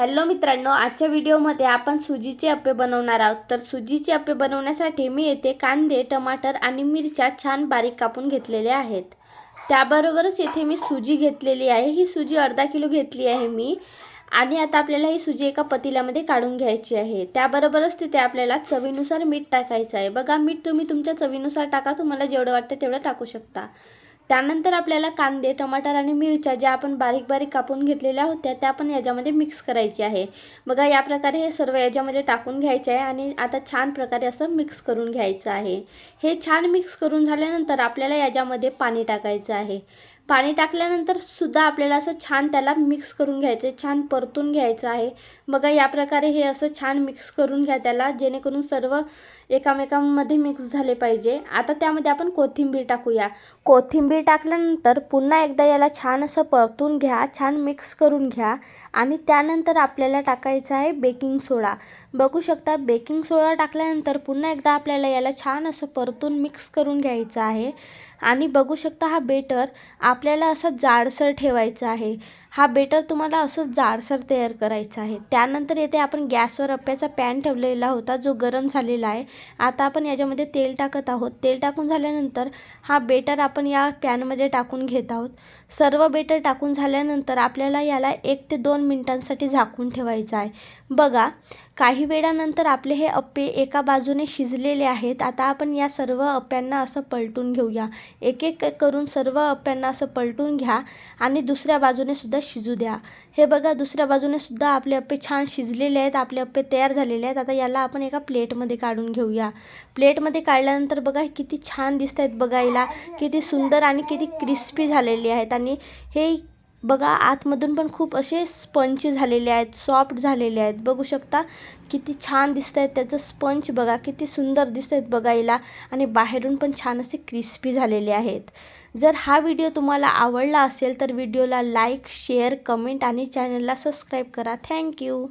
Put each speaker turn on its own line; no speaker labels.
Hello मित्रांनो आजच्या व्हिडिओमध्ये आपण सुजीचे अप्पे बनवणार आहोत. तर सुजीचे अप्पे बनवण्यासाठी मी येथे कांदे टमाटर आणि मिरच्या छान बारीक कापून घेतलेल्या आहेत. त्याबरोबरच येथे मी सुजी घेतलेली आहे. ही सुजी अर्धा किलो घेतली आहे मी. आणि आता आपल्याला ही सुजी एका पतिल्यामध्ये काढून घ्यायची आहे. त्याबरोबरच तिथे आपल्याला चवीनुसार मीठ टाकायचं आहे. बघा मीठ तुम्ही तुमच्या चवीनुसार टाका. तुम्हाला जेवढं वाटतं तेवढं टाकू शकता. त्यानंतर आपल्याला कांदे टमाटर आणि मिरच्या ज्या आपण बारीक बारीक कापून घेतलेल्या होत्या त्या पण याच्यामध्ये मिक्स करायची आहे. बघा या प्रकारे हे सर्व याच्यामध्ये टाकून घ्यायचे आहे आणि आता छान प्रकारे असं मिक्स करून घ्यायचं आहे. हे छान मिक्स करून झाल्यानंतर आपल्याला याच्यामध्ये पाणी टाकायचं आहे. पाणी टाकल्यानंतर सुद्धा आपल्याला असं छान त्याला मिक्स करून घ्यायचं आहे छान परतून घ्यायचं आहे. बघा या प्रकारे हे असं छान मिक्स करून घ्या त्याला जेणेकरून सर्व एकामेकांमध्ये मिक्स झाले पाहिजे. आता त्यामध्ये आपण कोथिंबीर टाकूया. कोथिंबीर टाकल्यानंतर पुन्हा एकदा याला छान असं परतून घ्या छान मिक्स करून घ्या. आणि त्यानंतर आपल्याला टाकायचं आहे बेकिंग सोडा बघू शकता बेकिंग सोडा टाकल्यानंतर पुन्हा एकदा आपल्याला याला छान असं परतून मिक्स करून घ्यायचं आहे. आणि बघू शकता हा बेटर आपल्याला असा जाडसर ठेवायचा आहे. हा बेटर तुम्हाला असं जाडसर तयार करायचा आहे. त्यानंतर येथे आपण गॅसवर अप्प्याचा पॅन ठेवलेला होता जो गरम झालेला आहे. आता आपण याच्यामध्ये तेल टाकत आहोत. तेल टाकून झाल्यानंतर हा बेटर आपण या पॅनमध्ये टाकून घेत आहोत. सर्व बेटर टाकून झाल्यानंतर आपल्याला याला एक ते दोन मिनटांसाठी झाकून ठेवायचं आहे. बघा काही वेळानंतर आपले हे अप्पे एका बाजूने शिजलेले आहेत. आता आपण या सर्व अप्प्यांना असं पलटून घेऊया. एक एक करून सर्व अप्प्यांना असं पलटून घ्या आणि दुसऱ्या बाजूने सुद्धा शिजू द्या. हे बघा दुसऱ्या बाजूने सुद्धा आपले अप्पे छान शिजलेले आहेत आपले अप्पे तयार झालेले आहेत. आता याला आपण एका प्लेटमध्ये काढून घेऊया. प्लेटमध्ये काढल्यानंतर बघा किती छान दिसत आहेत बघायला. किती सुंदर आणि किती क्रिस्पी झालेली आहेत. आणि हे बघा आतमधून पण खूप असे स्पंच झालेले आहेत सॉफ्ट झालेले आहेत. बघू शकता किती छान दिसत आहेत त्याचं स्पंच बघा किती सुंदर दिसत आहेत बघायला. आणि बाहेरून पण छान असे क्रिस्पी झालेले आहेत. जर हा व्हिडिओ तुम्हाला आवडला असेल तर व्हिडिओला लाईक शेअर कमेंट आणि चॅनलला सबस्क्राईब करा. थँक्यू